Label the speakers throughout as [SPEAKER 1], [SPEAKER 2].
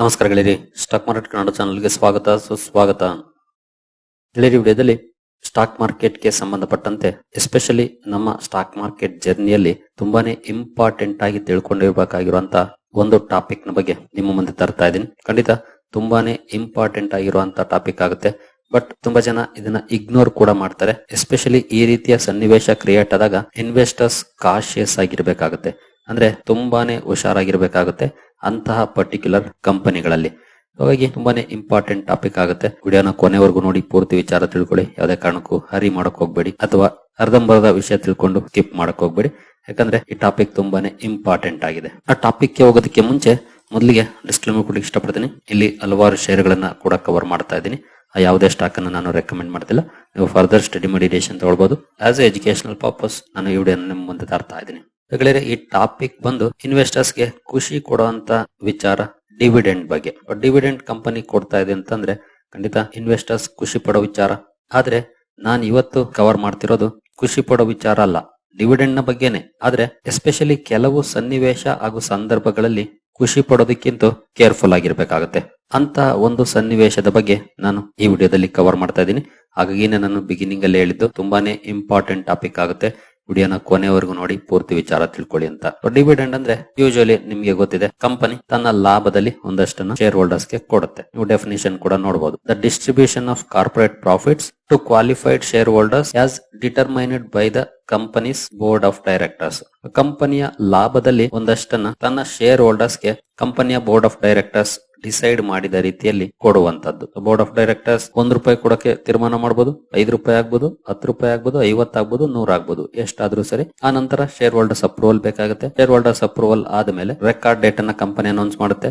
[SPEAKER 1] ನಮಸ್ಕಾರ ಗೆಳೆಯರಿ, stock market Kannada ಚಾನಲ್ಗೆ ಸ್ವಾಗತ, ಸುಸ್ವಾಗತ. ಗೆಳೆಯರಿ, ವಿಡಿಯೋದಲ್ಲಿ ಸ್ಟಾಕ್ ಮಾರ್ಕೆಟ್ಗೆ ಸಂಬಂಧಪಟ್ಟಂತೆ, ಎಸ್ಪೆಷಲಿ ನಮ್ಮ ಸ್ಟಾಕ್ ಮಾರ್ಕೆಟ್ ಜರ್ನಿಯಲ್ಲಿ ತುಂಬಾನೇ ಇಂಪಾರ್ಟೆಂಟ್ ಆಗಿ ತಿಳ್ಕೊಂಡಿರಬೇಕಾಗಿರುವಂತಹ ಒಂದು ಟಾಪಿಕ್ನ ಬಗ್ಗೆ ನಿಮ್ಮ ಮುಂದೆ ತರ್ತಾ ಇದ್ದೀನಿ. ಖಂಡಿತ ತುಂಬಾನೇ ಇಂಪಾರ್ಟೆಂಟ್ ಆಗಿರುವಂತಹ ಟಾಪಿಕ್ ಆಗುತ್ತೆ. ಬಟ್ ತುಂಬಾ ಜನ ಇದನ್ನ ಇಗ್ನೋರ್ ಕೂಡ ಮಾಡ್ತಾರೆ. ಎಸ್ಪೆಷಲಿ ಈ ರೀತಿಯ ಸನ್ನಿವೇಶ ಕ್ರಿಯೇಟ್ ಆದಾಗ ಇನ್ವೆಸ್ಟರ್ಸ್ ಕಾಶಿಯಸ್ ಆಗಿರ್ಬೇಕಾಗುತ್ತೆ. ಅಂದ್ರೆ ತುಂಬಾನೇ ಹುಷಾರಾಗಿರ್ಬೇಕಾಗುತ್ತೆ. ಅಂತಹ ಪರ್ಟಿಕ್ಯುಲರ್ ಕಂಪನಿಗಳಲ್ಲಿ ಹಾಗಾಗಿ ತುಂಬಾನೇ ಇಂಪಾರ್ಟೆಂಟ್ ಟಾಪಿಕ್ ಆಗುತ್ತೆ. ವಿಡಿಯೋನ ಕೊನೆವರೆಗೂ ನೋಡಿ, ಪೂರ್ತಿ ವಿಚಾರ ತಿಳ್ಕೊಳ್ಳಿ. ಯಾವುದೇ ಕಾರಣಕ್ಕೂ ಹರಿ ಮಾಡಕ್ ಹೋಗ್ಬೇಡಿ ಅಥವಾ ಅರ್ಧಂಬರ್ಧ ವಿಷಯ ತಿಳ್ಕೊಂಡು ಸ್ಕಿಪ್ ಮಾಡಕ್ ಹೋಗ್ಬೇಡಿ. ಯಾಕಂದ್ರೆ ಈ ಟಾಪಿಕ್ ತುಂಬಾನೇ ಇಂಪಾರ್ಟೆಂಟ್ ಆಗಿದೆ. ಆ ಟಾಪಿಕ್ಗೆ ಹೋಗೋದಕ್ಕೆ ಮುಂಚೆ ಮೊದಲಿಗೆ ಡಿಸ್ಕ್ಲೇಮರ್ ಕೊಡಲಿಕ್ಕೆ ಇಷ್ಟಪಡ್ತೀನಿ. ಇಲ್ಲಿ ಹಲವಾರು ಷೇರುಗಳನ್ನ ಕೂಡ ಕವರ್ ಮಾಡ್ತಾ ಇದ್ದೀನಿ. ಆ ಯಾವುದೇ ಸ್ಟಾಕ್ ಅನ್ನು ನಾನು ರೆಕಮೆಂಡ್ ಮಾಡ್ತಿಲ್ಲ. ನೀವು ಫರ್ದರ್ ಸ್ಟಡಿ ಮೆಡಿಟೇಷನ್ ತಗೊಳ್ಬಹುದು ಆಸ್ ಎ ಎಜುಕೇಶನಲ್ ಪರ್ಪಸ್ ನಾನು ಈ ವಿಡಿಯೋ ನಿಮ್ಮ ಮುಂದೆ ತರ್ತಾ ಇದ್ದೀನಿ. ಗೆಳೆಯರೆ ಈ ಟಾಪಿಕ್ ಬಂದು ಇನ್ವೆಸ್ಟರ್ಸ್ಗೆ ಖುಷಿ ಕೊಡುವಂತ ವಿಚಾರ ಡಿವಿಡೆಂಡ್ ಬಗ್ಗೆ. ಡಿವಿಡೆಂಡ್ ಕಂಪನಿ ಕೊಡ್ತಾ ಇದೆ ಅಂತಂದ್ರೆ ಖಂಡಿತ ಇನ್ವೆಸ್ಟರ್ಸ್ ಖುಷಿ ಪಡೋ ವಿಚಾರ. ಆದ್ರೆ ನಾನು ಇವತ್ತು ಕವರ್ ಮಾಡ್ತಿರೋದು ಖುಷಿ ಪಡೋ ವಿಚಾರ ಅಲ್ಲ. ಡಿವಿಡೆಂಡ್ನ ಬಗ್ಗೆನೆ. ಆದ್ರೆ ಎಸ್ಪೆಷಲಿ ಕೆಲವು ಸನ್ನಿವೇಶ ಹಾಗೂ ಸಂದರ್ಭಗಳಲ್ಲಿ ಖುಷಿ ಪಡೋದಕ್ಕಿಂತ ಕೇರ್ಫುಲ್ ಆಗಿರ್ಬೇಕಾಗತ್ತೆ. ಅಂತ ಒಂದು ಸನ್ನಿವೇಶದ ಬಗ್ಗೆ ನಾನು ಈ ವಿಡಿಯೋದಲ್ಲಿ ಕವರ್ ಮಾಡ್ತಾ ಇದ್ದೀನಿ. ಹಾಗಾಗಿ ನಾನು ಬಿಗಿನಿಂಗ್ ಅಲ್ಲಿ ಹೇಳಿದ್ದು, ತುಂಬಾನೇ ಇಂಪಾರ್ಟೆಂಟ್ ಟಾಪಿಕ್ ಆಗುತ್ತೆ. ವಿಡಿಯೋನ ಕೊನೆವರೆಗೂ ನೋಡಿ, ಪೂರ್ತಿ ವಿಚಾರ ತಿಳ್ಕೊಳ್ಳಿ ಅಂತ. ಡಿವಿಡೆಂಡ್ ಅಂದ್ರೆ ಯೂಶಲಿ ನಿಮ್ಗೆ ಗೊತ್ತಿದೆ ಕಂಪನಿ ತನ್ನ ಲಾಭದಲ್ಲಿ ಒಂದಷ್ಟನ್ನು ಶೇರ್ ಹೋಲ್ಡರ್ಸ್ಗೆ ಕೊಡುತ್ತೆ. ನೀವು ಡೆಫಿನೇಷನ್ ಕೂಡ ನೋಡಬಹುದು the distribution of corporate profits to qualified shareholders as determined by the companies board of directors ಕಂಪನಿಯ ಲಾಭದಲ್ಲಿ ಒಂದಷ್ಟನ್ನ ತನ್ನ ಶೇರ್ ಹೋಲ್ಡರ್ಸ್ಗೆ ಕಂಪನಿಯ ಬೋರ್ಡ್ ಆಫ್ ಡೈರೆಕ್ಟರ್ಸ್ ಡಿಸೈಡ್ ಮಾಡಿದ ರೀತಿಯಲ್ಲಿ ಕೊಡುವಂತದ್ದು. ಬೋರ್ಡ್ ಆಫ್ ಡೈರೆಕ್ಟರ್ಸ್ ಒಂದ್ ರೂಪಾಯಿ ಕೊಡಕ್ಕೆ ತೀರ್ಮಾನ ಮಾಡಬಹುದು ಐದು ರೂಪಾಯಿ ಆಗ್ಬಹುದು ಹತ್ತು ರೂಪಾಯಿ ಆಗ್ಬಹುದು ಐವತ್ತು ಆಗ್ಬಹುದು ನೂರ ಆಗ್ಬಹುದು ಎಷ್ಟಾದ್ರೂ ಸರಿ. ಆ ನಂತರ ಶೇರ್ ಹೋಲ್ಡರ್ಸ್ ಅಪ್ರೂವಲ್ ಬೇಕಾಗುತ್ತೆ. ಶೇರ್ ಹೋಲ್ಡರ್ಸ್ ಅಪ್ರೂವಲ್ ಆದ್ಮೇಲೆ ರೆಕಾರ್ಡ್ ಡೇಟ್ ಅನ್ನ ಕಂಪನಿ ಅನೌನ್ಸ್ ಮಾಡುತ್ತೆ.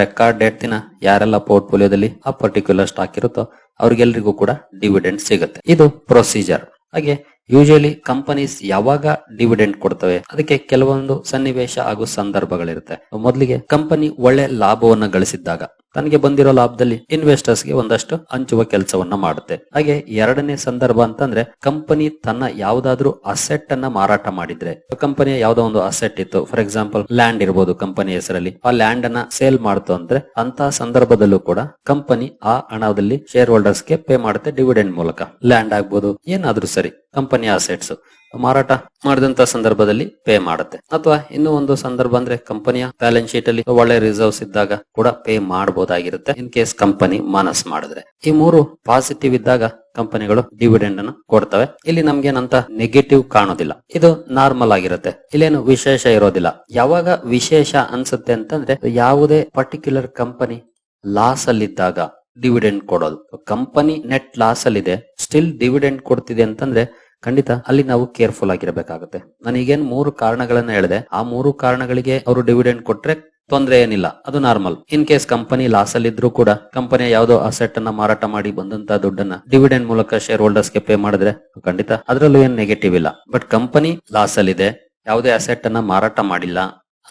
[SPEAKER 1] ರೆಕಾರ್ಡ್ ಡೇಟ್ ದಿನ ಯಾರೆಲ್ಲ ಪೋರ್ಟ್ಫೋಲಿಯೋದಲ್ಲಿ ಆ ಪರ್ಟಿಕ್ಯುಲರ್ ಸ್ಟಾಕ್ ಇರುತ್ತೋ ಅವ್ರಿಗೆಲ್ರಿಗೂ ಕೂಡ ಡಿವಿಡೆಂಡ್ ಸಿಗುತ್ತೆ. ಇದು ಪ್ರೊಸೀಜರ್ ಹಾಗೆ ಯೂಶಲಿ ಕಂಪನೀಸ್ ಯಾವಾಗ ಡಿವಿಡೆಂಡ್ ಕೊಡ್ತವೆ, ಅದಕ್ಕೆ ಕೆಲವೊಂದು ಸನ್ನಿವೇಶ ಹಾಗೂ ಸಂದರ್ಭಗಳಿರುತ್ತೆ. ಮೊದಲಿಗೆ ಕಂಪನಿ ಒಳ್ಳೆ ಲಾಭವನ್ನ ಗಳಿಸಿದ್ದಾಗ. ತನಗೆ ಬಂದಿರೋ ಲಾಭದಲ್ಲಿ ಇನ್ವೆಸ್ಟರ್ಸ್ಗೆ ಒಂದಷ್ಟು ಹಂಚುವ ಕೆಲಸವನ್ನ ಮಾಡುತ್ತೆ. ಹಾಗೆ ಎರಡನೇ ಸಂದರ್ಭ ಅಂತಂದ್ರೆ ಕಂಪನಿ ತನ್ನ ಯಾವ್ದಾದ್ರು ಅಸೆಟ್ ಅನ್ನ ಮಾರಾಟ ಮಾಡಿದ್ರೆ. ಕಂಪನಿಯ ಯಾವ್ದೋ ಒಂದು ಅಸೆಟ್ ಇತ್ತು. ಫಾರ್ ಎಕ್ಸಾಂಪಲ್ ಲ್ಯಾಂಡ್ ಇರಬಹುದು ಕಂಪನಿ ಹೆಸರಲ್ಲಿ. ಆ ಲ್ಯಾಂಡ್ ಅನ್ನ ಸೇಲ್ ಮಾಡ್ತು ಅಂದ್ರೆ ಅಂತ ಸಂದರ್ಭದಲ್ಲೂ ಕೂಡ ಕಂಪನಿ ಆ ಹಣದಲ್ಲಿ ಶೇರ್ ಹೋಲ್ಡರ್ಸ್ಗೆ ಪೇ ಮಾಡುತ್ತೆ ಡಿವಿಡೆಂಡ್ ಮೂಲಕ. ಲ್ಯಾಂಡ್ ಆಗ್ಬೋದು, ಏನಾದ್ರೂ ಸರಿ. ಕಂಪನಿಯ ಅಸೆಟ್ಸ್ ಮಾರಾಟ ಮಾಡಿದಂತ ಸಂದರ್ಭದಲ್ಲಿ ಪೇ ಮಾಡುತ್ತೆ. ಅಥವಾ ಇನ್ನೂ ಒಂದು ಸಂದರ್ಭ ಅಂದ್ರೆ ಕಂಪನಿಯ ಬ್ಯಾಲೆನ್ಸ್ ಶೀಟ್ ಅಲ್ಲಿ ಒಳ್ಳೆ ರಿಸರ್ವ್ಸ್ ಇದ್ದಾಗ ಕೂಡ ಪೇ ಮಾಡಬಹುದಾಗಿರುತ್ತೆ. ಇನ್ ಕೇಸ್ ಕಂಪನಿ ಮನಸ್ ಮಾಡಿದ್ರೆ. ಈ ಮೂರು ಪಾಸಿಟಿವ್ ಇದ್ದಾಗ ಕಂಪನಿಗಳು ಡಿವಿಡೆಂಡ್ ಅನ್ನು ಕೊಡ್ತವೆ. ಇಲ್ಲಿ ನಮ್ಗೇನಂತ ನೆಗೆಟಿವ್ ಕಾಣೋದಿಲ್ಲ. ಇದು ನಾರ್ಮಲ್ ಆಗಿರುತ್ತೆ. ಇಲ್ಲೇನು ವಿಶೇಷ ಇರೋದಿಲ್ಲ. ಯಾವಾಗ ವಿಶೇಷ ಅನ್ಸುತ್ತೆ ಅಂತಂದ್ರೆ ಯಾವುದೇ ಪರ್ಟಿಕ್ಯುಲರ್ ಕಂಪನಿ ಲಾಸ್ ಅಲ್ಲಿದ್ದಾಗ ಡಿವಿಡೆಂಡ್ ಕೊಡೋದು. ಕಂಪನಿ ನೆಟ್ ಲಾಸ್ ಅಲ್ಲಿ ಇದೆ ಸ್ಟಿಲ್ ಡಿವಿಡೆಂಡ್ ಕೊಡ್ತಿದೆ ಅಂತಂದ್ರೆ ಖಂಡಿತ, ಅಲ್ಲಿ ನಾವು ಕೇರ್ಫುಲ್ ಆಗಿರಬೇಕಾಗುತ್ತೆ. ನಾನು ಈಗೇನು ಮೂರು ಕಾರಣಗಳನ್ನ ಹೇಳಿದೆ. ಆ ಮೂರು ಕಾರಣಗಳಿಗೆ ಅವರು ಡಿವಿಡೆಂಡ್ ಕೊಟ್ರೆ ತೊಂದರೆ ಏನಿಲ್ಲ. ಅದು normal in case company loss ಅಲ್ಲಿ ಇದ್ರೂ ಕೂಡ ಕಂಪನಿಯ ಯಾವುದೋ ಅಸೆಟ್ ಅನ್ನ ಮಾರಾಟ ಮಾಡಿ ಬಂದಂತ ದುಡ್ಡನ್ನ ಡಿವಿಡೆಂಡ್ ಮೂಲಕ ಶೇರ್ ಹೋಲ್ಡರ್ಸ್ಗೆ ಪೇ ಮಾಡಿದ್ರೆ ಖಂಡಿತ ಅದರಲ್ಲೂ ಏನ್ ನೆಗೆಟಿವ್ ಇಲ್ಲ. ಬಟ್ ಕಂಪನಿ ಲಾಸ್ ಅಲ್ಲಿ ಇದೆ, ಯಾವುದೇ ಅಸೆಟ್ ಅನ್ನ ಮಾರಾಟ ಮಾಡಿಲ್ಲ,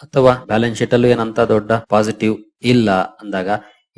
[SPEAKER 1] ಅಥವಾ ಬ್ಯಾಲೆನ್ಸ್ ಶೀಟ್ ಅಲ್ಲೂ ಏನಂತ ದೊಡ್ಡ ಪಾಸಿಟಿವ್ ಇಲ್ಲ ಅಂದಾಗ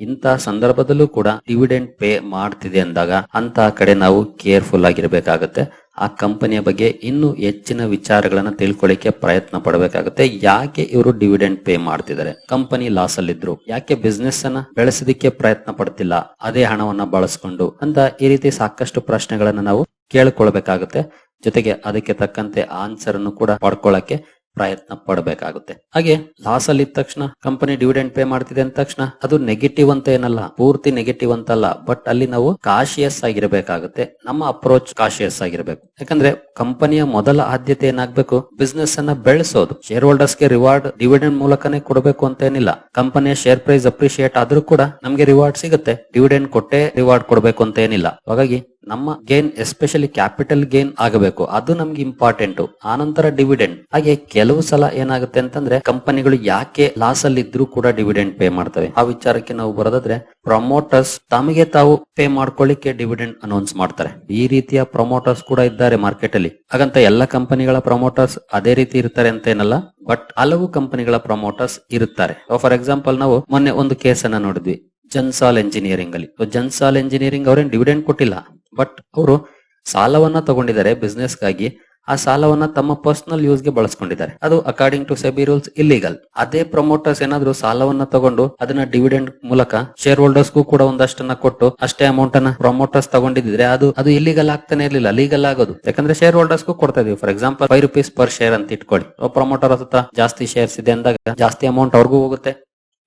[SPEAKER 1] ಇಂಥ ಸಂದರ್ಭದಲ್ಲೂ ಕೂಡ ಡಿವಿಡೆಂಡ್ ಪೇ ಮಾಡ್ತಿದೆ ಅಂದಾಗ ಅಂತ ಕಡೆ ನಾವು ಕೇರ್ಫುಲ್ ಆಗಿರಬೇಕಾಗುತ್ತೆ. ಆ ಕಂಪನಿಯ ಬಗ್ಗೆ ಇನ್ನೂ ಹೆಚ್ಚಿನ ವಿಚಾರಗಳನ್ನ ತಿಳ್ಕೊಳ್ಳಿಕ್ಕೆ ಪ್ರಯತ್ನ ಪಡಬೇಕಾಗುತ್ತೆ. ಯಾಕೆ ಇವರು ಡಿವಿಡೆಂಡ್ ಪೇ ಮಾಡ್ತಿದ್ದಾರೆ? ಕಂಪನಿ ಲಾಸ್ ಅಲ್ಲಿದ್ರು ಯಾಕೆ ಬಿಸ್ನೆಸ್ ಅನ್ನ ಬೆಳೆಸೋದಿಕ್ಕೆ ಪ್ರಯತ್ನ ಪಡ್ತಿಲ್ಲ? ಅದೇ ಹಣವನ್ನ ಬಳಸ್ಕೊಂಡು ಅಂತ ಈ ರೀತಿ ಸಾಕಷ್ಟು ಪ್ರಶ್ನೆಗಳನ್ನ ನಾವು ಕೇಳ್ಕೊಳ್ಬೇಕಾಗುತ್ತೆ. ಜೊತೆಗೆ ಅದಕ್ಕೆ ತಕ್ಕಂತೆ ಆನ್ಸರ್ ಅನ್ನು ಕೂಡ ಪಡ್ಕೊಳ್ಳಕ್ಕೆ ಪ್ರಯತ್ನ ಪಡಬೇಕಾಗುತ್ತೆ. ಹಾಗೆ ಲಾಸ್ ಅಲ್ಲಿ ಇದ್ದ ತಕ್ಷಣ ಕಂಪನಿ ಡಿವಿಡೆಂಡ್ ಪೇ ಮಾಡ್ತಿದೆ ಅಂದ ತಕ್ಷಣ ಅದು ನೆಗೆಟಿವ್ ಅಂತ ಏನಲ್ಲ, ಪೂರ್ತಿ ನೆಗೆಟಿವ್ ಅಂತಲ್ಲ ಬಟ್ ಅಲ್ಲಿ ನಾವು ಕಾಶಿಯಸ್ ಆಗಿರಬೇಕಾಗುತ್ತೆ. ನಮ್ಮ ಅಪ್ರೋಚ್ ಕಾಶಿಯಸ್ ಆಗಿರ್ಬೇಕು. ಯಾಕಂದ್ರೆ ಕಂಪನಿಯ ಮೊದಲ ಆದ್ಯತೆ ಏನಾಗಬೇಕು? ಬಿಸ್ನೆಸ್ ಅನ್ನ ಬೆಳೆಸೋದು. ಶೇರ್ ಹೋಲ್ಡರ್ಸ್ಗೆ ರಿವಾರ್ಡ್ ಡಿವಿಡೆಂಡ್ ಮೂಲಕನೇ ಕೊಡಬೇಕು ಅಂತ ಏನಿಲ್ಲ. ಕಂಪನಿಯ ಶೇರ್ ಪ್ರೈಸ್ ಅಪ್ರಿಶಿಯೇಟ್ ಆದ್ರೂ ಕೂಡ ನಮಗೆ ರಿವಾರ್ಡ್ ಸಿಗುತ್ತೆ. ಡಿವಿಡೆಂಡ್ ಕೊಟ್ಟೆ ರಿವಾರ್ಡ್ ಕೊಡಬೇಕು ಅಂತ ಏನಿಲ್ಲ. ಹಾಗಾಗಿ ನಮ್ಮ ಗೇನ್ ಎಸ್ಪೆಷಲಿ ಕ್ಯಾಪಿಟಲ್ ಗೇನ್ ಆಗಬೇಕು. ಅದು ನಮ್ಗೆ ಇಂಪಾರ್ಟೆಂಟ್ ಆನಂತರ ಡಿವಿಡೆಂಡ್ ಹಾಗೆ ಕೆಲವು ಸಲ ಏನಾಗುತ್ತೆ ಅಂತಂದ್ರೆ ಕಂಪನಿಗಳು ಯಾಕೆ ಲಾಸ್ ಅಲ್ಲಿ ಇದ್ರೂ ಕೂಡ ಡಿವಿಡೆಂಡ್ ಪೇ ಮಾಡ್ತವೆ. ಆ ವಿಚಾರಕ್ಕೆ ನಾವು ಬರೋದಾದ್ರೆ ಪ್ರಮೋಟರ್ಸ್ ತಮಗೆ ತಾವು ಪೇ ಮಾಡ್ಕೊಳ್ಳಿಕ್ಕೆ ಡಿವಿಡೆಂಡ್ ಅನೌನ್ಸ್ ಮಾಡ್ತಾರೆ. ಈ ರೀತಿಯ ಪ್ರಮೋಟರ್ಸ್ ಕೂಡ ಇದ್ದಾರೆ ಮಾರ್ಕೆಟ್ ಅಲ್ಲಿ. ಹಾಗಂತ ಎಲ್ಲ ಕಂಪನಿಗಳ ಪ್ರಮೋಟರ್ಸ್ ಅದೇ ರೀತಿ ಇರ್ತಾರೆ ಅಂತ ಏನಲ್ಲ ಬಟ್ ಹಲವು ಕಂಪನಿಗಳ ಪ್ರಮೋಟರ್ಸ್ ಇರುತ್ತಾರೆ. ಫಾರ್ ಎಕ್ಸಾಂಪಲ್ ನಾವು ಮೊನ್ನೆ ಒಂದು ಕೇಸ್ ಅನ್ನ ನೋಡಿದ್ವಿ. ಜನ್ಸಾಲ್ ಎಂಜಿನಿಯರಿಂಗ್ ಅಲ್ಲಿ. ಜನ್ಸಾಲ್ ಎಂಜಿನಿಯರಿಂಗ್ ಅವ್ರೇನ್ ಡಿವಿಡೆಂಡ್ ಕೊಟ್ಟಿಲ್ಲ ಬಟ್ ಅವರು ಸಾಲವನ್ನ ತಗೊಂಡಿದ್ದಾರೆ ಬಿಸ್ನೆಸ್ಗಾಗಿ ಆ ಸಾಲವನ್ನ ತಮ್ಮ ಪರ್ಸನಲ್ ಯೂಸ್ಗೆ ಬಳಸ್ಕೊಂಡಿದ್ದಾರೆ. ಅದು according to SEBI rules illegal ಅದೇ ಪ್ರಮೋಟರ್ಸ್ ಏನಾದ್ರು ಸಾಲವನ್ನ ತಗೊಂಡು ಅದನ್ನ ಡಿವಿಡೆಂಡ್ ಮೂಲಕ ಶೇರ್ ಹೋಲ್ಡರ್ಸ್ಗೂ ಕೂಡ ಒಂದಷ್ಟನ್ನ ಕೊಟ್ಟು ಅಷ್ಟೇ ಅಮೌಂಟ್ ಅನ್ನ ಪ್ರಮೋಟರ್ಸ್ ತಗೊಂಡಿದ್ರೆ ಅದು ಅದು ಇಲ್ಲಿಗಲ್ ಆಗ್ತಾನೆ ಇರ್ಲಿಲ್ಲ. ಲೀಗಲ್ ಆಗೋದು. ಯಾಕಂದ್ರೆ ಶೇರ್ ಹೋಲ್ಡರ್ಸ್ಗೂ ಕೊಡ್ತಾ ಇದೀವಿ. For example five rupees per share ಅಂತ ಇಟ್ಕೊಳ್ಳಿ. ಪ್ರಮೋಟರ್ ಹತ್ರ ಜಾಸ್ತಿ ಶೇರ್ಸ್ ಇದೆ ಅಂದಾಗ ಜಾಸ್ತಿ ಅಮೌಂಟ್ ಅವ್ರಿಗೂ ಹೋಗುತ್ತೆ.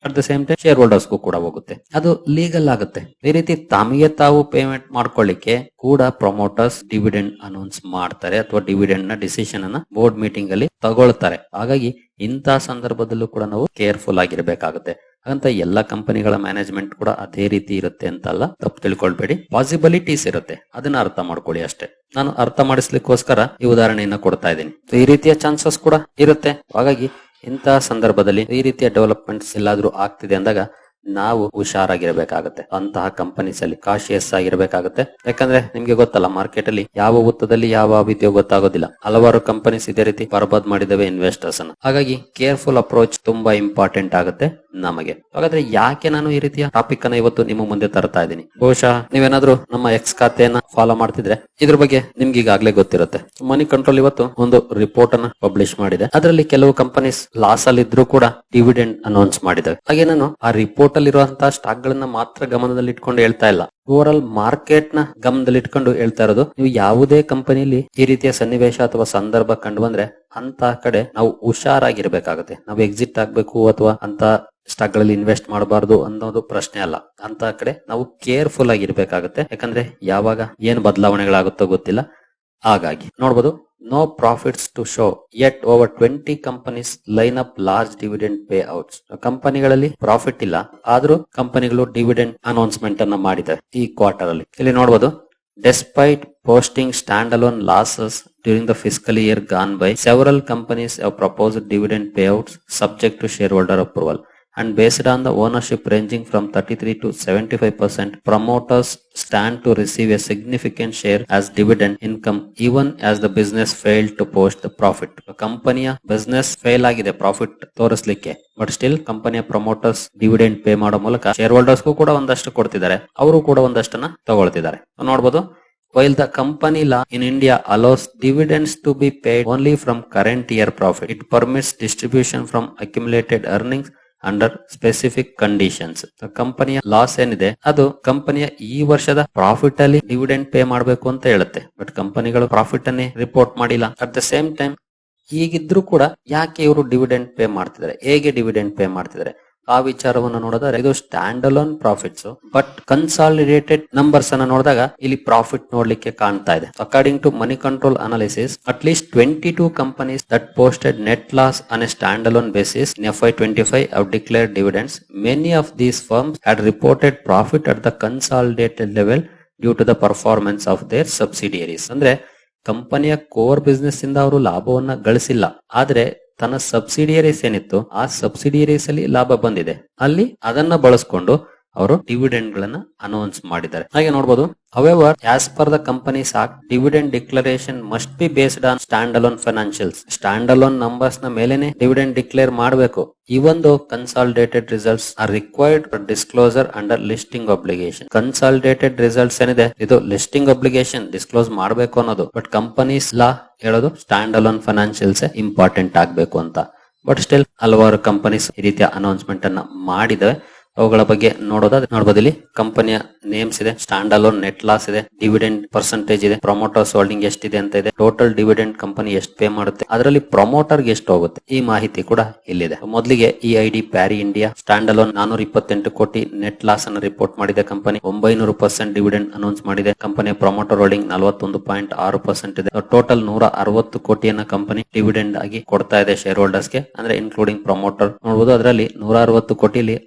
[SPEAKER 1] ಅಟ್ ದ ಸೇಮ್ ಟೈಮ್ ಶೇರ್ ಹೋಲ್ಡರ್ಸ್ಗೂ ಕೂಡ ಹೋಗುತ್ತೆ. ಅದು ಲೀಗಲ್ ಆಗುತ್ತೆ. ಈ ರೀತಿ ತಮಗೆ ತಾವು ಪೇಮೆಂಟ್ ಮಾಡ್ಕೊಳ್ಳಿಕ್ಕೆ ಕೂಡ ಪ್ರಮೋಟರ್ಸ್ ಡಿವಿಡೆಂಡ್ ಅನೌನ್ಸ್ ಮಾಡ್ತಾರೆ ಅಥವಾ ಡಿವಿಡೆಂಡ್ನ ಡಿಸಿಷನ್ ಅನ್ನ ಬೋರ್ಡ್ ಮೀಟಿಂಗ್ ಅಲ್ಲಿ ತಗೊಳ್ತಾರೆ. ಹಾಗಾಗಿ ಇಂತಹ ಸಂದರ್ಭದಲ್ಲೂ ಕೂಡ ನಾವು ಕೇರ್ಫುಲ್ ಆಗಿರ್ಬೇಕಾಗುತ್ತೆ. ಹಾಗಂತ ಎಲ್ಲ ಕಂಪನಿಗಳ ಮ್ಯಾನೇಜ್ಮೆಂಟ್ ಕೂಡ ಅದೇ ರೀತಿ ಇರುತ್ತೆ ಅಂತಲ್ಲ ತಪ್ಪು ತಿಳ್ಕೊಳ್ಬೇಡಿ. ಪಾಸಿಬಿಲಿಟೀಸ್ ಇರುತ್ತೆ. ಅದನ್ನ ಅರ್ಥ ಮಾಡ್ಕೊಳ್ಳಿ ಅಷ್ಟೇ. ನಾನು ಅರ್ಥ ಮಾಡಿಸ್ಲಿಕ್ಕೋಸ್ಕರ ಈ ಉದಾಹರಣೆಯನ್ನ ಕೊಡ್ತಾ ಇದ್ದೀನಿ. ಈ ರೀತಿಯ ಚಾನ್ಸಸ್ ಕೂಡ ಇರುತ್ತೆ. ಹಾಗಾಗಿ ಇಂತಹ ಸಂದರ್ಭದಲ್ಲಿ ಈ ರೀತಿಯ ಡೆವಲಪ್ಮೆಂಟ್ಸ್ ಎಲ್ಲಾದ್ರೂ ಆಗ್ತಿದೆ ಅಂದಾಗ ನಾವು ಹುಷಾರಾಗಿರ್ಬೇಕಾಗತ್ತೆ. ಅಂತಹ ಕಂಪನೀಸ್ ಅಲ್ಲಿ ಕಾಶಿಯಸ್ ಆಗಿರ್ಬೇಕಾಗತ್ತೆ. ಯಾಕಂದ್ರೆ ನಿಮ್ಗೆ ಗೊತ್ತಲ್ಲ ಮಾರ್ಕೆಟ್ ಅಲ್ಲಿ ಯಾವ ಹುತ್ತದಲ್ಲಿ ಯಾವ ವಿದ್ಯೆ ಗೊತ್ತಾಗೋದಿಲ್ಲ. ಹಲವಾರು ಕಂಪನೀಸ್ ಇದೇ ರೀತಿ ಬರ್ಬಾದ್ ಮಾಡಿದವೆ ಇನ್ವೆಸ್ಟರ್ಸ್ ಅನ್ನ. ಹಾಗಾಗಿ ಕೇರ್ಫುಲ್ ಅಪ್ರೋಚ್ ತುಂಬಾ ಇಂಪಾರ್ಟೆಂಟ್ ಆಗುತ್ತೆ. ನಮಗೆ. ಹಾಗಾದ್ರೆ ಯಾಕೆ ನಾನು ಈ ರೀತಿಯ ಟಾಪಿಕ್ ಅನ್ನ ಇವತ್ತು ನಿಮ್ಮ ಮುಂದೆ ತರ್ತಾ ಇದ್ದೀನಿ? ಬಹುಶಃ ನೀವೇನಾದ್ರೂ ನಮ್ಮ ಎಕ್ಸ್ ಖಾತೆಯನ್ನ ಫಾಲೋ ಮಾಡ್ತಿದ್ರೆ ಇದ್ರ ಬಗ್ಗೆ ನಿಮ್ಗೆ ಈಗಾಗಲೇ ಗೊತ್ತಿರುತ್ತೆ. ಮನಿ ಕಂಟ್ರೋಲ್ ಇವತ್ತು ಒಂದು ರಿಪೋರ್ಟ್ ಅನ್ನ ಪಬ್ಲಿಷ್ ಮಾಡಿದೆ. ಅದರಲ್ಲಿ ಕೆಲವು ಕಂಪನೀಸ್ ಲಾಸ್ ಅಲ್ಲಿ ಇದ್ರೂ ಕೂಡ ಡಿವಿಡೆಂಡ್ ಅನೌನ್ಸ್ ಮಾಡಿದೆ ಹಾಗೆ ನಾನು ಆ ರಿಪೋರ್ಟ್ ಅಲ್ಲಿ ಇರುವಂತಹ ಸ್ಟಾಕ್ ಗಳನ್ನ ಮಾತ್ರ ಗಮನದಲ್ಲಿ ಇಟ್ಕೊಂಡು ಹೇಳ್ತಾ ಇಲ್ಲ. ಓವರ್ ಆಲ್ ಮಾರ್ಕೆಟ್ನ ಗಮನದಲ್ಲಿ ಇಟ್ಕೊಂಡು ಹೇಳ್ತಾ ಇರೋದು, ನೀವು ಯಾವುದೇ ಕಂಪನಿಯಲ್ಲಿ ಈ ರೀತಿಯ ಸನ್ನಿವೇಶ ಅಥವಾ ಸಂದರ್ಭ ಕಂಡು ಬಂದ್ರೆ ಅಂತ ಕಡೆ ನಾವು ಹುಷಾರಾಗಿರ್ಬೇಕಾಗುತ್ತೆ. ನಾವು ಎಕ್ಸಿಟ್ ಆಗ್ಬೇಕು ಅಥವಾ ಅಂತ ಸ್ಟಾಕ್ಗಳಲ್ಲಿ ಇನ್ವೆಸ್ಟ್ ಮಾಡಬಾರ್ದು ಅನ್ನೋದು ಪ್ರಶ್ನೆ ಅಲ್ಲ. ಅಂತ ಕಡೆ ನಾವು ಕೇರ್ಫುಲ್ ಆಗಿರ್ಬೇಕಾಗುತ್ತೆ. ಯಾಕಂದ್ರೆ ಯಾವಾಗ ಏನ್ ಬದಲಾವಣೆಗಳಾಗುತ್ತೋ ಗೊತ್ತಿಲ್ಲ. ಹಾಗಾಗಿ ನೋಡ್ಬೋದು, no profits to show yet over twenty companies line up large dividend payouts ಕಂಪನಿಗಳಲ್ಲಿ ಪ್ರಾಫಿಟ್ ಇಲ್ಲ, ಆದ್ರೂ ಕಂಪನಿಗಳು ಡಿವಿಡೆಂಡ್ ಅನೌನ್ಸ್ಮೆಂಟ್ ಅನ್ನ ಮಾಡಿದ್ದಾರೆ ಈ ಕ್ವಾರ್ಟರ್ ಅಲ್ಲಿ ಇಲ್ಲಿ ನೋಡಬಹುದು despite posting standalone losses during the fiscal year gone by several companies propose dividend payouts subject to shareholder approval. And based on the ownership ranging from 33 to 75 percent promoters stand to receive a significant share as dividend income even as the business failed to post the profit ಕಂಪನಿಯ business fail ಆಗಿದೆ profit ತೋರಿಸ್ಲಿಕ್ಕೆ but still ಕಂಪನಿಯ promoters dividend pay ಮಾಡೋ ಮೂಲಕ share ಹೋಲ್ಡರ್ಸ್ಗೂ ಕೂಡ ಒಂದಷ್ಟು ಕೊಡ್ತಿದ್ದಾರೆ ಅವರು ಕೂಡ ಒಂದಷ್ಟನ್ನ ತಗೊಳ್ತಿದ್ದಾರೆ ನೋಡ್ಬೋದು While the company law in India allows dividends to be paid only from current year profit, it permits distribution from accumulated earnings under specific conditions ಕಂಪನಿಯ ಲಾಸ್ ಏನಿದೆ? ಅದು ಕಂಪನಿಯ ಈ ವರ್ಷದ ಪ್ರಾಫಿಟ್ ಅಲ್ಲಿ ಡಿವಿಡೆಂಡ್ ಪೇ ಮಾಡಬೇಕು ಅಂತ ಹೇಳುತ್ತೆ. ಬಟ್ ಕಂಪನಿಗಳು ಪ್ರಾಫಿಟ್ ಅನ್ನೇ ರಿಪೋರ್ಟ್ ಮಾಡಿಲ್ಲ. ಅಟ್ ದ ಸೇಮ್ ಟೈಮ್ ಈಗಿದ್ರು ಕೂಡ ಯಾಕೆ ಇವರು ಡಿವಿಡೆಂಡ್ ಪೇ ಮಾಡ್ತಿದ್ದಾರೆ? ಹೇಗೆ ಡಿವಿಡೆಂಡ್ ಪೇ ಮಾಡ್ತಿದ್ದಾರೆ? ಆ ವಿಚಾರವನ್ನು ನೋಡಿದ್ರೆ ಇದು standalone profits but consolidated numbers ಅನ್ನ ನೋಡಿದಾಗ ಇಲ್ಲಿ ಪ್ರಾಫಿಟ್ ನೋಡ್ಲಿಕ್ಕೆ ಕಾಣ್ತಾ ಇದೆ. According to money control analysis at least twenty two companies that posted net loss on standalone basis F Y twenty five have declared dividends many of these firms had reported profit at the consolidated level due to the performance of their subsidiaries ಅಂದ್ರೆ ಕಂಪನಿಯ core business ಇಂದ ಅವರು ಲಾಭವನ್ನ ಗಳಿಸಿಲ್ಲ. ಆದ್ರೆ ತನ್ನ ಸಬ್ಸಿಡಿಯರೀಸ್ ಏನಿತ್ತು, ಆ ಸಬ್ಸಿಡಿಯರೀಸ್ ಅಲ್ಲಿ ಲಾಭ ಬಂದಿದೆ. ಅಲ್ಲಿ ಅದನ್ನ ಬಳಸ್ಕೊಂಡು ಅವರು ಡಿವಿಡೆಂಡ್ ಗಳನ್ನ ಅನೌನ್ಸ್ ಮಾಡಿದ್ದಾರೆ. ಹಾಗೆ ನೋಡಬಹುದು per the companies act dividend declaration must be based on standalone financials standalone ನಂಬರ್ಸ್ನ ಮೇಲೆನೆ ಡಿವಿಡೆಂಡ್ ಡಿಕ್ಲೇರ್ ಮಾಡಬೇಕು. Even though consolidated results are required for disclosure under listing obligation consolidated results ಏನಿದೆ? ಇದು ಲಿಸ್ಟಿಂಗ್ ಅಬ್ಲಿಗೇಷನ್ ಡಿಸ್ಕ್ಲೋಸ್ ಮಾಡಬೇಕು ಅನ್ನೋದು. But companies ಲಾ ಹೇಳೋದು stand alone financials important ಆಗಬೇಕು ಅಂತ. But still ಹಲವಾರು ಕಂಪನೀಸ್ ಈ ರೀತಿಯ ಅನೌನ್ಸ್ಮೆಂಟ್ ಅನ್ನ ಮಾಡಿದವೆ. ಅವುಗಳ ಬಗ್ಗೆ ನೋಡೋದಾದ್ರೆ ನೋಡಬಹುದು ಇಲ್ಲಿ ಕಂಪನಿಯ ನೇಮ್ಸ್ ಇದೆ ಸ್ಟ್ಯಾಂಡ್ ಅಲೋನ್ ನೆಟ್ ಲಾಸ್ ಇದೆ, ಡಿವಿಡೆಂಡ್ ಪರ್ಸೆಂಟೇಜ್ ಇದೆ, ಪ್ರೊಮೋಟರ್ಸ್ ಹೋಲ್ಡಿಂಗ್ ಎಷ್ಟಿದೆ ಅಂತ ಇದೆ. ಟೋಟಲ್ ಡಿವಿಡೆಂಡ್ ಕಂಪನಿ ಎಷ್ಟು ಪೇ ಮಾಡುತ್ತೆ, ಅದರಲ್ಲಿ ಪ್ರಮೋಟರ್ ಎಷ್ಟು ಹೋಗುತ್ತೆ, ಈ ಮಾಹಿತಿ ಕೂಡ ಇಲ್ಲಿದೆ. ಮೊದಲಿಗೆ ಈ EID Parry India standalone ನಾನೂರ ಇಪ್ಪತ್ತೆಂಟು ಕೋಟಿ ನೆಟ್ ಲಾಸ್ ಅನ್ನು ರಿಪೋರ್ಟ್ ಮಾಡಿದೆ ಕಂಪನಿ, ಒಂಬೈನೂರು ಪರ್ಸೆಂಟ್ ಡಿವಿಡೆಂಡ್ ಅನೌನ್ಸ್ ಮಾಡಿದೆ. ಕಂಪನಿಯ ಪ್ರೊಮೋಟರ್ ಹೋಲ್ಡಿಂಗ್ ನಲವತ್ತೊಂದು ಪಾಯಿಂಟ್ ಆರು ಪರ್ಸೆಂಟ್ ಇದೆ. ಟೋಟಲ್ ನೂರ ಅರವತ್ತು ಕೋಟಿಯನ್ನ ಕಂಪನಿ ಡಿವಿಡೆಂಡ್ ಆಗಿ ಕೊಡ್ತಾ ಇದೆ ಶೇರ್ ಹೋಲ್ಡರ್ಸ್ಗೆ, ಅಂದ್ರೆ ಇನ್ಕ್ಲೂಡಿಂಗ್ ಪ್ರೊಮೋಟರ್ ನೋಡಬಹುದು ಅದರಲ್ಲಿ ನೂರ ಅರವತ್ತು ಕೋಟಿಲಿ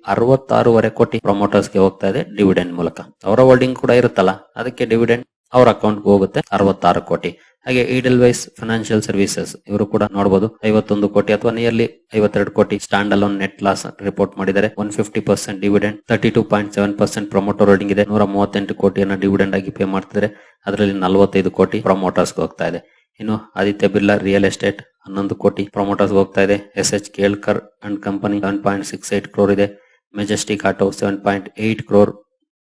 [SPEAKER 1] ಅರವತ್ತಾರೂವರೆ ಕೋಟಿ ಪ್ರಮೋಟರ್ಸ್ಗೆ ಹೋಗ್ತಾ ಇದೆ ಡಿವಿಡೆಂಡ್ ಮೂಲಕ. ಅವರ ಹೋಲ್ಡಿಂಗ್ ಕೂಡ ಇರುತ್ತಲ್ಲ, ಅದಕ್ಕೆ ಡಿವಿಡೆಂಡ್ ಅವರ ಅಕೌಂಟ್ ಹೋಗುತ್ತೆ ಅರವತ್ತಾರು ಕೋಟಿ. ಹಾಗೆ ಈಡಲ್ ವೈಸ್ ಫೈನಾನ್ಷಿಯಲ್ ಸರ್ವಿಸಸ್ ಇವರು ಕೂಡ ನೋಡಬಹುದು ಐವತ್ತೊಂದು ಕೋಟಿ ಅಥವಾ ನಿಯರ್ಲಿ ಐವತ್ತೆರಡು ಕೋಟಿ standalone net loss report ಮಾಡಿದ್ದಾರೆ. One fifty percent dividend thirty two point seven percent promoter holding ಇದೆ. ನೂರ ಮೂವತ್ತೆಂಟು ಕೋಟಿಯನ್ನ ಡಿವಿಡೆಂಡ್ ಆಗಿ ಪೇ ಮಾಡ್ತಿದ್ರೆ ಅದರಲ್ಲಿ ನಲವತ್ತೈದು ಕೋಟಿ ಪ್ರಮೋಟರ್ಸ್ ಹೋಗ್ತಾ ಇದೆ. ಇನ್ನು ಆದಿತ್ಯ ಬಿರ್ಲಾ ರಿಯಲ್ ಎಸ್ಟೇಟ್ ಹನ್ನೊಂದು ಕೋಟಿ ಪ್ರಮೋಟರ್ಸ್ ಹೋಗ್ತಾ ಇದೆ. S H Kelkar and company one point six eight crore ಇದೆ. Majestic Auto seven point eight crore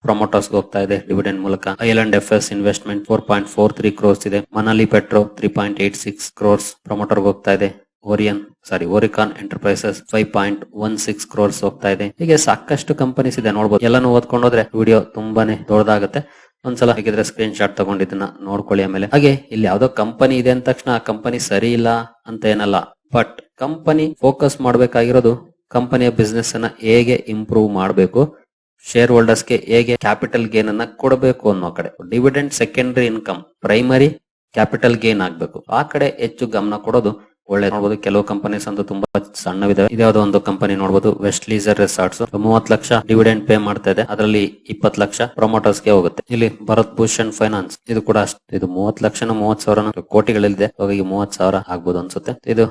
[SPEAKER 1] promoters ಹೋಗ್ತಾ ಇದೆ ಡಿವಿಡೆಂಡ್ ಮೂಲಕ. Island F S Investment four point four three crores ಇದೆ. Manali Petro three point eight six crores promoter ಹೋಗ್ತಾ ಇದೆ Orion sorry Oricon Enterprises five point one six crores ಹೋಗ್ತಾ ಇದೆ. ಹೀಗೆ ಸಾಕಷ್ಟು ಕಂಪನೀಸ್ ಇದೆ ನೋಡಬಹುದು ಎಲ್ಲಾನು ಓದ್ಕೊಂಡು ಹೋದ್ರೆ ವಿಡಿಯೋ ತುಂಬಾನೇ ದೊಡ್ಡದಾಗುತ್ತೆ. ಒಂದ್ಸಲ ಹೇಗಿದ್ರೆ ಸ್ಕ್ರೀನ್ ಶಾಟ್ ತಗೊಂಡಿದ್ದನ್ನ ನೋಡ್ಕೊಳ್ಳಿ ಆಮೇಲೆ. ಹಾಗೆ ಇಲ್ಲಿ ಯಾವ್ದೋ ಕಂಪನಿ ಇದೆ ಅಂದ ತಕ್ಷಣ ಆ ಕಂಪನಿ ಸರಿ ಇಲ್ಲ ಅಂತ ಏನಲ್ಲ. ಬಟ್ ಕಂಪನಿ ಫೋಕಸ್ ಮಾಡಬೇಕಾಗಿರೋದು ಕಂಪನಿಯ ಬಿಸ್ನೆಸ್ ಅನ್ನ ಹೇಗೆ ಇಂಪ್ರೂವ್ ಮಾಡಬೇಕು ಶೇರ್ ಹೋಲ್ಡರ್ಸ್ಗೆ ಹೇಗೆ ಕ್ಯಾಪಿಟಲ್ ಗೇನ್ ಅನ್ನ ಕೊಡಬೇಕು ಅನ್ನೋ ಕಡೆ. Dividend secondary income primary capital gain ಆಗಬೇಕು. ಆ ಕಡೆ ಹೆಚ್ಚು ಗಮನ ಕೊಡೋದು ಒಳ್ಳೆ ನೋಡಬಹುದು ಕೆಲವು ಕಂಪನೀಸ್ ಅಂತೂ ತುಂಬಾ ಸಣ್ಣವಿದಾವೆ. ಇದ್ಯಾವುದೋ ಒಂದು ಕಂಪನಿ ನೋಡಬಹುದು ವೆಸ್ಟ್ ಲೀಸರ್ ರೆಸಾರ್ಟ್ಸ್ ಮೂವತ್ ಲಕ್ಷ ಡಿವಿಡೆಂಡ್ ಪೇ ಮಾಡ್ತಾ ಇದೆ. ಅದರಲ್ಲಿ ಇಪ್ಪತ್ ಲಕ್ಷ ಪ್ರೊಮೋಟರ್ಸ್ಗೆ ಹೋಗುತ್ತೆ. ಇಲ್ಲಿ ಭರತ್ ಭೂಷಣ್ ಫೈನಾನ್ಸ್ ಇದು ಕೂಡ ಅಷ್ಟೇ. ಇದು ಮೂವತ್ ಲಕ್ಷನ ಮೂವತ್ ಸಾವಿರ ಕೋಟಿಗಳಿದೆ ಹಾಗಾಗಿ ಮೂವತ್ ಸಾವಿರ ಆಗ್ಬೋದು ಅನ್ಸುತ್ತೆ. ಇದು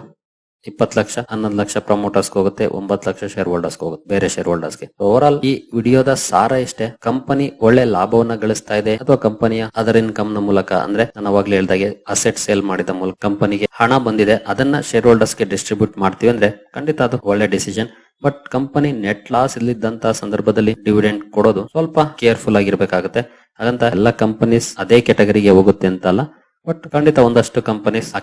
[SPEAKER 1] ಇಪ್ಪತ್ ಲಕ್ಷ, ಹನ್ನೊಂದು ಲಕ್ಷ ಪ್ರಮೋಟರ್ಸ್ ಹೋಗುತ್ತೆ, ಒಂಬತ್ತು ಲಕ್ಷ ಶೇರ್ ಹೋಲ್ಡರ್ಸ್ ಹೋಗುತ್ತೆ, ಬೇರೆ ಶೇರ್ ಹೋಲ್ಡರ್ಸ್ಗೆ. ಓವರ್ ಆಲ್ ಈ ವಿಡಿಯೋದ ಸಾರ ಇಷ್ಟೇ. ಕಂಪನಿ ಒಳ್ಳೆ ಲಾಭವನ್ನ ಗಳಿಸ್ತಾ ಇದೆ ಅಥವಾ ಕಂಪನಿಯ ಅದರ್ ಇನ್ಕಮ್ನ ಮೂಲಕ ಅಂದ್ರೆ ನಾನು ಅವಾಗ್ಲೇ ಹೇಳ್ದಾಗೆ ಅಸೆಟ್ ಸೇಲ್ ಮಾಡಿದ ಮೂಲಕ ಕಂಪನಿಗೆ ಹಣ ಬಂದಿದೆ, ಅದನ್ನ ಶೇರ್ ಹೋಲ್ಡರ್ಸ್ಗೆ ಡಿಸ್ಟ್ರಿಬ್ಯೂಟ್ ಮಾಡ್ತೀವಿ ಅಂದ್ರೆ ಖಂಡಿತ ಅದು ಒಳ್ಳೆ decision but company net loss ಇಲ್ಲಿದ್ದಂತ ಸಂದರ್ಭದಲ್ಲಿ ಡಿವಿಡೆಂಡ್ ಕೊಡೋದು ಸ್ವಲ್ಪ ಕೇರ್ಫುಲ್ ಆಗಿರ್ಬೇಕಾಗುತ್ತೆ. ಹಾಗಂತ ಎಲ್ಲ ಕಂಪನೀಸ್ ಅದೇ ಕೆಟಗರಿಗೆ ಹೋಗುತ್ತೆ ಅಂತ ಅಲ್ಲ. ಬಟ್ ಖಂಡಿತ ಒಂದಷ್ಟು ಕಂಪನೀಸ್ ಆ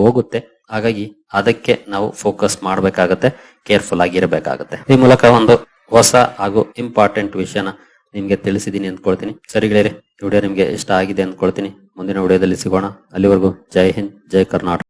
[SPEAKER 1] ಹೋಗುತ್ತೆ. ಹಾಗಾಗಿ ಅದಕ್ಕೆ ನಾವು ಫೋಕಸ್ ಮಾಡಬೇಕಾಗತ್ತೆ ಕೇರ್ಫುಲ್ ಆಗಿರಬೇಕಾಗತ್ತೆ. ಈ ಮೂಲಕ ಒಂದು ಹೊಸ ಹಾಗೂ ಇಂಪಾರ್ಟೆಂಟ್ ವಿಷಯನ ನಿಮ್ಗೆ ತಿಳಿಸಿದೀನಿ ಅಂದ್ಕೊಳ್ತೀನಿ. ಸರಿ ಗೆಳೆಯರೆ ವಿಡಿಯೋ ನಿಮ್ಗೆ ಇಷ್ಟ ಆಗಿದೆ ಅಂದ್ಕೊಳ್ತೀನಿ. ಮುಂದಿನ ವಿಡಿಯೋದಲ್ಲಿ ಸಿಗೋಣ. ಅಲ್ಲಿವರೆಗೂ ಜೈ ಹಿಂದ್, ಜೈ ಕರ್ನಾಟಕ.